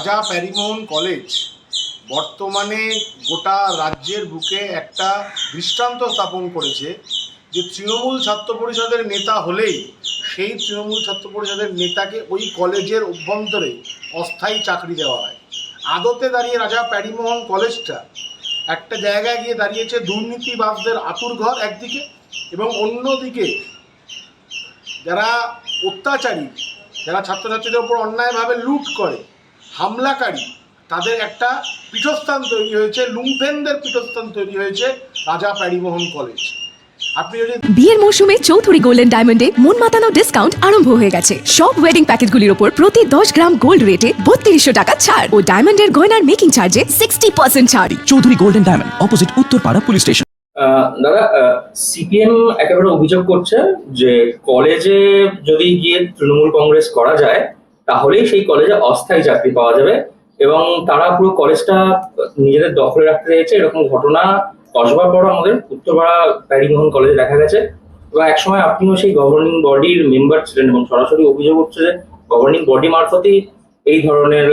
রাজা প্যারিমোহন কলেজ বর্তমানে গোটা রাজ্যের বুকে একটা দৃষ্টান্ত স্থাপন করেছে যে তৃণমূল ছাত্র পরিষদের নেতা হলেই সেই তৃণমূল ছাত্র পরিষদের নেতাকে ওই কলেজের অভ্যন্তরে অস্থায়ী চাকরি দেওয়া হয়। আদতে দাঁড়িয়ে রাজা প্যারিমোহন কলেজটা একটা জায়গায় গিয়ে দাঁড়িয়েছে দুর্নীতিবাজদের আতুর ঘর একদিকে এবং অন্যদিকে যারা অত্যাচারী, যারা ছাত্রছাত্রীদের উপর অন্যায়ভাবে লুট করে হামলাকারী তাদের একটা পীঠস্থান তৈরি হয়েছে লুম্পেনদের পীঠস্থান তৈরি হয়েছে রাজা প্যারিমোহন কলেজ। আপনি বিয়ের মৌসুমে চৌধুরী গোল্ডেন ডায়মন্ডে মন মাতানো ডিসকাউন্ট আরম্ভ হয়ে গেছে। সব ওয়েডিং প্যাকেজগুলির ওপর প্রতি দশ গ্রাম গোল্ড রেটে বত্রিশশো টাকা ছাড়। ও ডায়মন্ডের গয়নার মেকিং চার্জে সিক্সটি পার্সেন্ট ছাড়। Chowdhury golden diamond opposite Uttarpara police station আহ, দাদা সিপিএম একেবারে অভিযোগ করছে যে কলেজে যদি গিয়ে তৃণমূল কংগ্রেস করা যায় তাহলেই সেই কলেজে অস্থায়ী চাকরি পাওয়া যাবে এবং তারা পুরো কলেজটা নিজেদের দখলে রাখতে চাইছে। এরকম ঘটনা কসবার পর আমাদের উত্তরপাড়া প্যারিমোহন কলেজে দেখা গেছে। এবং একসময় আপনিও সেই গভর্নিং বডির মেম্বার ছিলেন এবং সরাসরি অভিযোগ হচ্ছে যে গভর্নিং বডি মারফতই এই ধরনের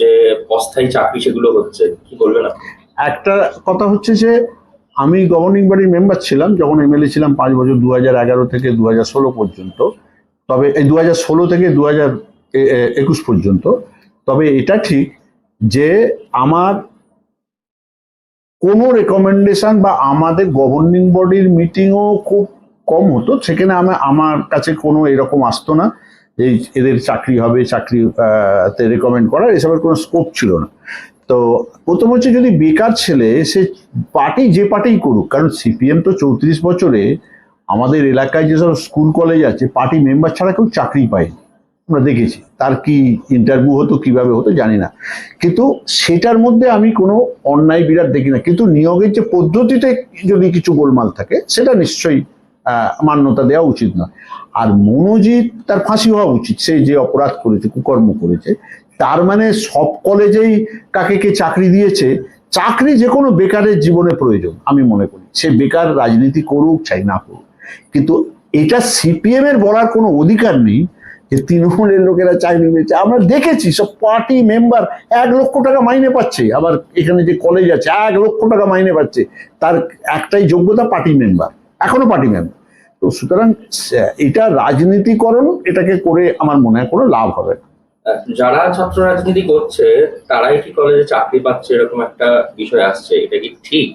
যে অস্থায়ী চাকরি সেগুলো হচ্ছে। কি বলবেন আপনি? একটা কথা হচ্ছে যে আমি গভর্নিং বডির মেম্বার ছিলাম, যখন এমএলএ ছিলাম পাঁচ বছর দু হাজার এগারো থেকে দু হাজার ষোলো পর্যন্ত। তবে এই দু হাজার ষোলো থেকে দু হাজার একুশ পর্যন্ত। তবে এটা ঠিক যে আমার কোনো রেকমেন্ডেশন বা আমাদের গভর্নিং বডির মিটিংও খুব কম হতো, সেখানে আমি, আমার কাছে কোনো এরকম আসতো না যে এদের চাকরি হবে, চাকরি তে রেকমেন্ড করার এসবের কোনো স্কোপ ছিল না। তো প্রথম হচ্ছে যদি বেকার ছেলে, সে পার্টি, যে পার্টিই করুক, কারণ সিপিএম তো চৌত্রিশ বছরে আমাদের এলাকায় যেসব স্কুল, কলেজ আছে, পার্টি মেম্বার ছাড়া কেউ চাকরি পায়নি। আমরা দেখেছি। তার কি ইন্টারভিউ হতো, কীভাবে হতো জানি না। কিন্তু সেটার মধ্যে আমি কোনো অন্যায় বিরাট দেখি না। কিন্তু নিয়োগের যে পদ্ধতিতে যদি কিছু গোলমাল থাকে, সেটা নিশ্চয়ই মান্যতা দেওয়া উচিত নয়। আর মনোজিৎ তার ফাঁসি হওয়া উচিত। সে যে অপরাধ করেছে, কুকর্ম করেছে, তার মানে সব কলেজেই কাকে কে চাকরি দিয়েছে, চাকরি যে কোনো বেকারের জীবনে প্রয়োজন, আমি মনে করি। সে বেকার রাজনীতি করুক, চাই না করুক। কিন্তু এটা সিপিএম এর বলার কোনো অধিকার নেই। যে তৃণমূলের লোকেরা চাকরি পেয়েছে। আমরা দেখেছি সব পার্টি মেম্বার এক লক্ষ টাকা মাইনে পাচ্ছে। আবার এখানে যে কলেজ আছে এক লক্ষ টাকা মাইনে পাচ্ছে। তার একটাই যোগ্যতা পার্টি মেম্বার এখনও পার্টি মেম্বার তো সুতরাং এটা রাজনীতিকরণ এটাকে করে আমার মনে হয় কোনো লাভ হবে না। যারা ছাত্র রাজনীতি করছে তারাই কি কলেজে চাকরি পাচ্ছে? এরকম একটা বিষয় আসছে। এটা কি ঠিক?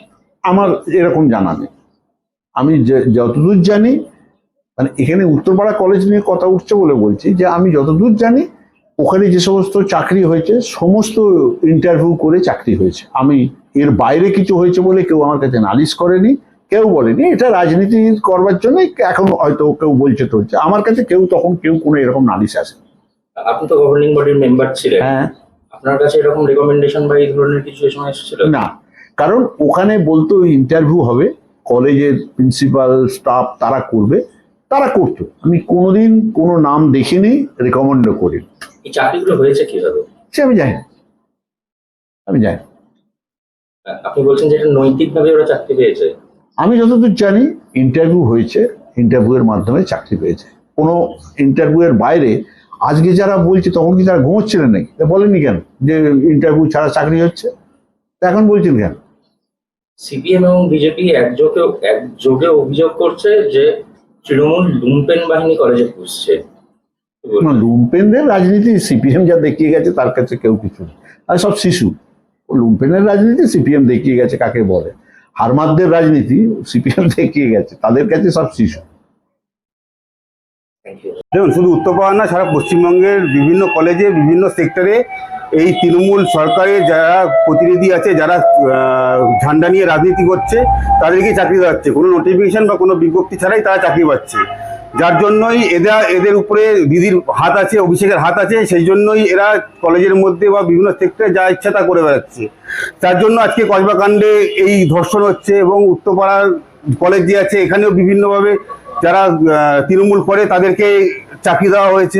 আমার এরকম জানা নেই। আমি যতদূর জানি মানে এখানে উত্তরপাড়া কলেজ নিয়ে কথা উঠছে বলে বলছি যে আমি যতদূর জানি ওখানে যে সমস্ত চাকরি হয়েছে সমস্ত ইন্টারভিউ করে চাকরি হয়েছে। আমি এর বাইরে কিছু হয়েছে বলে কেউ আমার কাছে নালিশ করেনি কেউ বলেনি। এটা রাজনীতি করবার জন্য এখন হয়তো কেউ বলছে টলছে আমার কাছে কেউ তখন কেউ কোনো এরকম নালিশ আসে আপনি তো গভর্নিং বডির মেম্বার ছিলেন। হ্যাঁ। আপনার কাছে এরকম রেকমেন্ডেশন বা এই ধরনের কিছু সময় এসেছিল? না। কারণ ওখানে বলতো ইন্টারভিউ হবে কলেজের প্রিন্সিপাল স্টাফ তারা করবে। তারা করতো। আমি কোনোদিন কোনো নাম দেখিনি রেকমেন্ডও করি এই চাকরিগুলো হয়েছে কীভাবে? সে আমি জানি। আমি জানি। আপনি বলছেন যে এটা নৈতিকভাবে ওরা চাকরি পেয়েছে। আমি যতদূর জানি ইন্টারভিউ হয়েছে ইন্টারভিউয়ের মাধ্যমে চাকরি পেয়েছে। কোনো ইন্টারভিউয়ের বাইরে আজকে যারা বলছে তখন কি তারা ঘুমোচ্ছিলেন নাকি? তা বলেননি কেন? যে ইন্টারভিউ ছাড়া চাকরি হচ্ছে? তা এখন বলছেন কেন? সিপিএম এবং বিজেপি একযোগে একযোগে অভিযোগ করছে যে তৃণমূল লুম্পেন বাহিনী কলেজে পুষছে কি বলবেন? না, লুম্পেনদের রাজনীতি সিপিএম যা দেখিয়ে গেছে তার কাছে কেউ কিছু নেই আর সব শিশু। লুম্পেনের রাজনীতি সিপিএম দেখিয়ে গেছে কাকে বলে? হারমাদদের রাজনীতি সিপিএম দেখিয়ে গেছে তাদের কাছে সব শিশু। দেখুন শুধু উত্তরপাড়া না সারা পশ্চিমবঙ্গের বিভিন্ন কলেজে বিভিন্ন সেক্টরে এই তৃণমূল সরকারের যারা প্রতিনিধি আছে, যারা ঝান্ডা নিয়ে রাজনীতি করছে তাদেরকে চাকরি দেওয়া হচ্ছে। কোনো নোটিফিকেশন বা কোনো বিজ্ঞপ্তি ছাড়াই তারা চাকরি পাচ্ছে। যার জন্যই এরা, এদের উপরে দিদির হাত আছে, অভিষেকের হাত আছে, সেই জন্যই এরা কলেজের মধ্যে বা বিভিন্ন সেক্টরে যা ইচ্ছা তা করে বেড়াচ্ছে। তার জন্য আজকে কসবাকাণ্ডে এই ধর্ষণ হচ্ছে এবং উত্তরপাড়ার কলেজ যে আছে, এখানেও বিভিন্নভাবে যারা তৃণমূল করে, তাদেরকে চাকরি দেওয়া হয়েছে।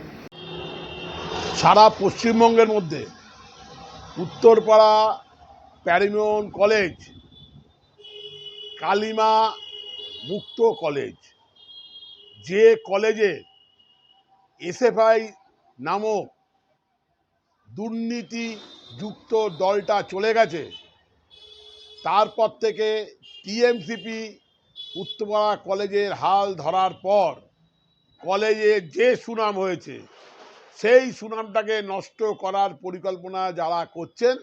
সারা পশ্চিমবঙ্গের মধ্যে উত্তরপাড়া প্যারিমন কলেজ, কালিমা মুক্ত কলেজ, যে কলেজে এসএফআই নামক দুর্নীতিযুক্ত দলটা চলে গেছে, তারপর থেকে টিএমসিপি উত্তরপাড়া কলেজের হাল ধরার পর কলেজে যে সুনাম হয়েছে সেই সুনামটাকে নষ্ট করার পরিকল্পনা যারা করছেন,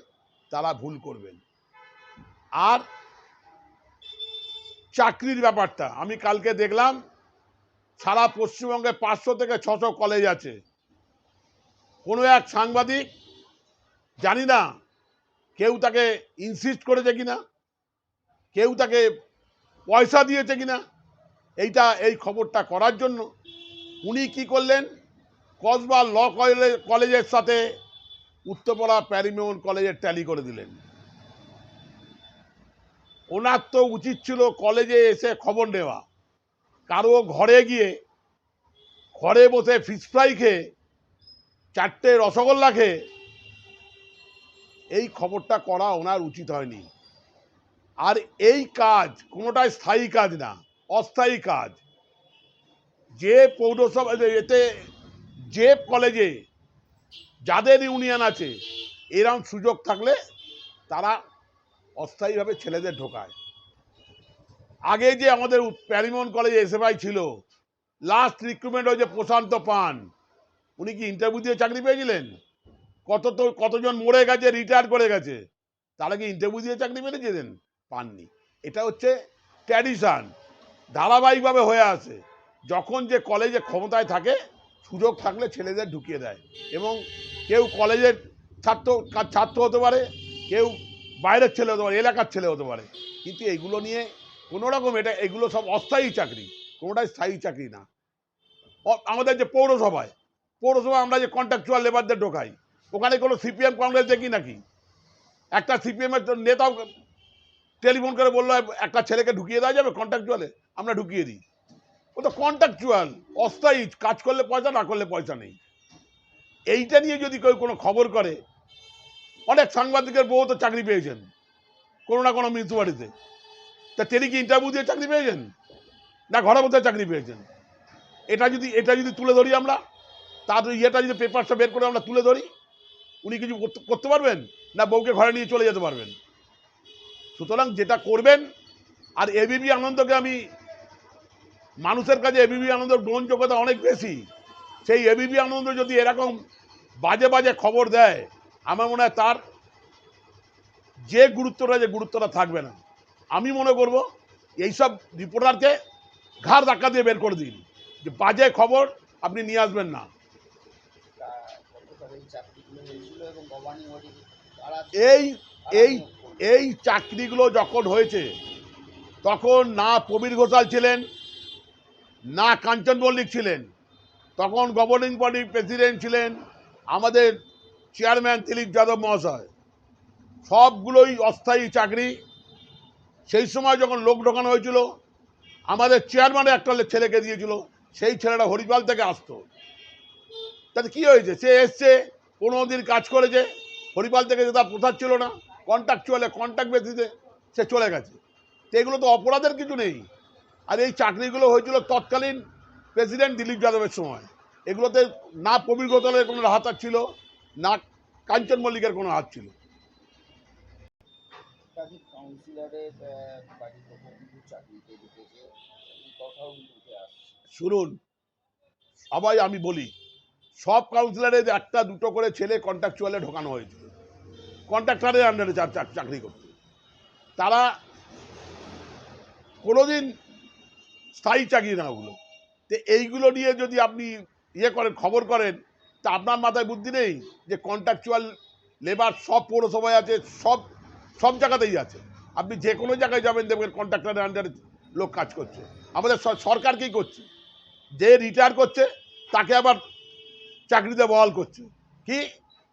তারা ভুল করবেন। আর চাকরির ব্যাপারটা, আমি কালকে দেখলাম, সারা পশ্চিমবঙ্গে পাঁচশো থেকে ছশো কলেজ আছে। কোনো এক সাংবাদিক, জানি না, কেউ তাকে ইনসিস্ট করেছে কিনা, কেউ তাকে পয়সা দিয়েছে কিনা, এইটা, এই খবরটা করার জন্য, উনি কি করলেন কসবা ল কলেজ কলেজের সাথে উত্তরপাড়া প্যারিমোহন কলেজের ট্যালি করে দিলেন। ওনার তো উচিত ছিল কলেজে এসে খবর নেওয়া। কারও ঘরে গিয়ে, ঘরে বসে ফিশ ফ্রাই খেয়ে, চারটে রসগোল্লা খেয়ে, এই খবরটা করা ওনার উচিত হয়নি। আর এই কাজ কোনোটাই স্থায়ী কাজ না, অস্থায়ী কাজ। যে পৌরসভা, এতে যে কলেজে যাদের ইউনিয়ন আছে, এরম সুযোগ থাকলে তারা অস্থায়ীভাবে ছেলেদের ঢোকায়। আগে যে আমাদের প্যারিমন কলেজে এসএফআই ছিল লাস্ট রিক্রুটমেন্ট হয়েছে প্রশান্ত পান, উনি কি ইন্টারভিউ দিয়ে চাকরি পেয়েছিলেন? কত তো, কতজন মরে গেছে রিটায়ার করে গেছে, তারা কি ইন্টারভিউ দিয়ে চাকরি পেয়েছিলেন? পাননি। এটা হচ্ছে ট্র্যাডিশান ধারাবাহিকভাবে হয়ে আসে। যখন যে কলেজে ক্ষমতায় থাকে সুযোগ থাকলে ছেলেদের ঢুকিয়ে দেয় এবং কেউ কলেজের ছাত্র ছাত্র হতে পারে, কেউ বাইরের ছেলে হতে পারে, এলাকার ছেলে হতে পারে। কিন্তু এইগুলো নিয়ে কোনো রকম এটা, এগুলো সব অস্থায়ী চাকরি, কোনোটাই স্থায়ী চাকরি না। আমাদের যে পৌরসভায় পৌরসভায় আমরা যে কন্ট্রাকচুয়াল লেবারদের ঢোকাই, ওখানে কোনো সিপিএম কংগ্রেস দেখি নাকি? একটা সিপিএমের নেতাও টেলিফোন করে বলল, একটা ছেলেকে ঢুকিয়ে দেওয়া যাবে কন্ট্রাকচুয়ালে আমরা ঢুকিয়ে দিই। ও তো কন্ট্রাকচুয়াল অস্থায়ী, কাজ করলে পয়সা, না করলে পয়সা নেই। এইটা নিয়ে যদি কেউ কোনো খবর করে, অনেক সাংবাদিকের বউ তো চাকরি পেয়েছেন, কোনো না কোনো মিউনিসিপালিটিতে তা। তিনি কি ইন্টারভিউ দিয়ে চাকরি পেয়েছেন? না ঘরের মধ্যে চাকরি পেয়েছেন? এটা যদি এটা যদি তুলে ধরি আমরা তার ইয়েটা যদি পেপারটা বের করে আমরা তুলে ধরি, উনি কিছু করতে- করতে পারবেন? না বউকে ঘরে নিয়ে চলে যেতে পারবেন? সুতরাং যেটা করবেন, আর এবিবি আনন্দকে আমি মানুষের কাছে এবিবি আনন্দের গ্রহণযোগ্যতা অনেক বেশি। সেই এবিবি আনন্দ যদি এরকম বাজে বাজে খবর দেয়, আমার মনে হয় তার যে গুরুত্বটা যে গুরুত্বটা থাকবে না। আমি মনে করব, এইসব রিপোর্টারকে ঘাড় ধাক্কা দিয়ে বের করে দিন। যে বাজে খবর আপনি নিয়ে আসবেন না। এই এই এই চাকরিগুলো যখন হয়েছে, তখন না প্রবীর ঘোষাল ছিলেন না কাঞ্চন মল্লিক ছিলেন, তখন গভর্নিং বডির প্রেসিডেন্ট ছিলেন আমাদের চেয়ারম্যান দিলীপ যাদব মহাশয়। সবগুলোই অস্থায়ী চাকরি। সেই সময় যখন লোক ঢোকানো হয়েছিল, আমাদের চেয়ারম্যানে একটা ছেলেকে দিয়েছিল, সেই ছেলেটা হরিপাল থেকে আসতো। তাতে কি হয়েছে? সে এসছে পনেরো দিন কাজ করেছে, হরিপাল থেকে যে তার প্রসাদ ছিল না কন্ট্যাক্ট চলে কন্ট্রাক্ট বেসিসে সে চলে গেছে। তো এগুলো তো অপরাধের কিছু নেই। আর এই চাকরিগুলো হয়েছিল তৎকালীন প্রেসিডেন্ট দিলীপ যাদবের সময়। এগুলোতে না প্রবীর গোতালের কোনো হাত ছিল না কাঞ্চন মল্লিকের কোনো হাত ছিল। শুনুন সবাই আমি বলি সব কাউন্সিলরের একটা দুটো করে ছেলে কন্ট্রাকচুয়ালে ঢোকানো হয়েছিল। কন্ট্রাক্টারের আন্ডারে চাকরি করত। তারা কোনোদিন স্থায়ী চাকরি না ওগুলো তো এইগুলো নিয়ে যদি আপনি ইয়ে করেন, খবর করেন, তা আপনার মাথায় বুদ্ধি নেই যে কন্ট্রাকচুয়াল লেবার সব পৌরসভায় আছে, সব সব জায়গাতেই আছে। আপনি যে কোনো জায়গায় যাবেন, দেখবেন কন্ট্রাক্টরের আন্ডারে লোক কাজ করছে। আমাদের সরকার কী করছে? যে রিটায়ার করছে, তাকে আবার চাকরিতে বহাল করছে। কি?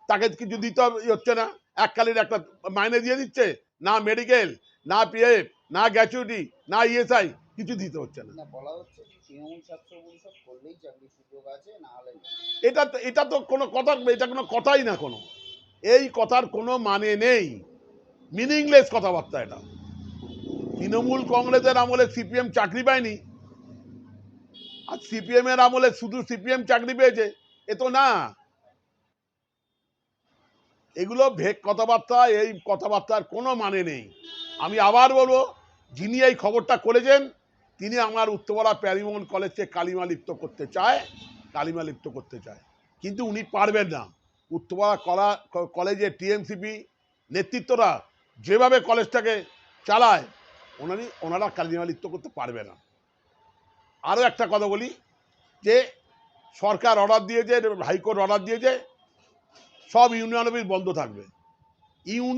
তাকে কিছু দিতে হচ্ছে না। এককালীন একটা মাইনে দিয়ে দিচ্ছে, না মেডিকেল না পিএফ না গ্র্যাচুইটি না ইএসআই কিছু দিতে হচ্ছে না। না বলা হচ্ছে তৃণমূল ছাত্র পরিষদ করলেই চাকরির সুযোগ আছে না হলে এটা তো এটা তো কোনো কথা এটা কোনো কথাই না কোনো। এই কথার কোনো মানে নেই। মিনিংলেস কথাবার্তা এটা। তৃণমূল কংগ্রেসের আমলে সিপিএম চাকরি পায়নি। আর সিপিএম এর আমলে শুধু সিপিএম চাকরি পেয়েছে এ তো না। এগুলো ভেক কথাবার্তা এই কথাবার্তার কোনো মানে নেই। আমি আবার বলব যিনি এই খবরটা করেছেন তিনি আমার উত্তরপাড়া প্যারিমোহন কলেজকে কালিমা লিপ্ত করতে চায়, কালিমা লিপ্ত করতে চায়। কিন্তু উনি পারবেন না। উত্তরপাড়া কলা ক- কলেজের টিএমসিপি নেতৃত্বরা যেভাবে কলেজটাকে চালায় ওনারই ওনারা কালিমা লিপ্ত করতে পারবে না। আরও একটা কথা বলি, যে সরকার অর্ডার দিয়েছে, হাইকোর্ট অর্ডার দিয়েছে, সব ইউনিয়ন অফিস বন্ধ থাকবে। ইউন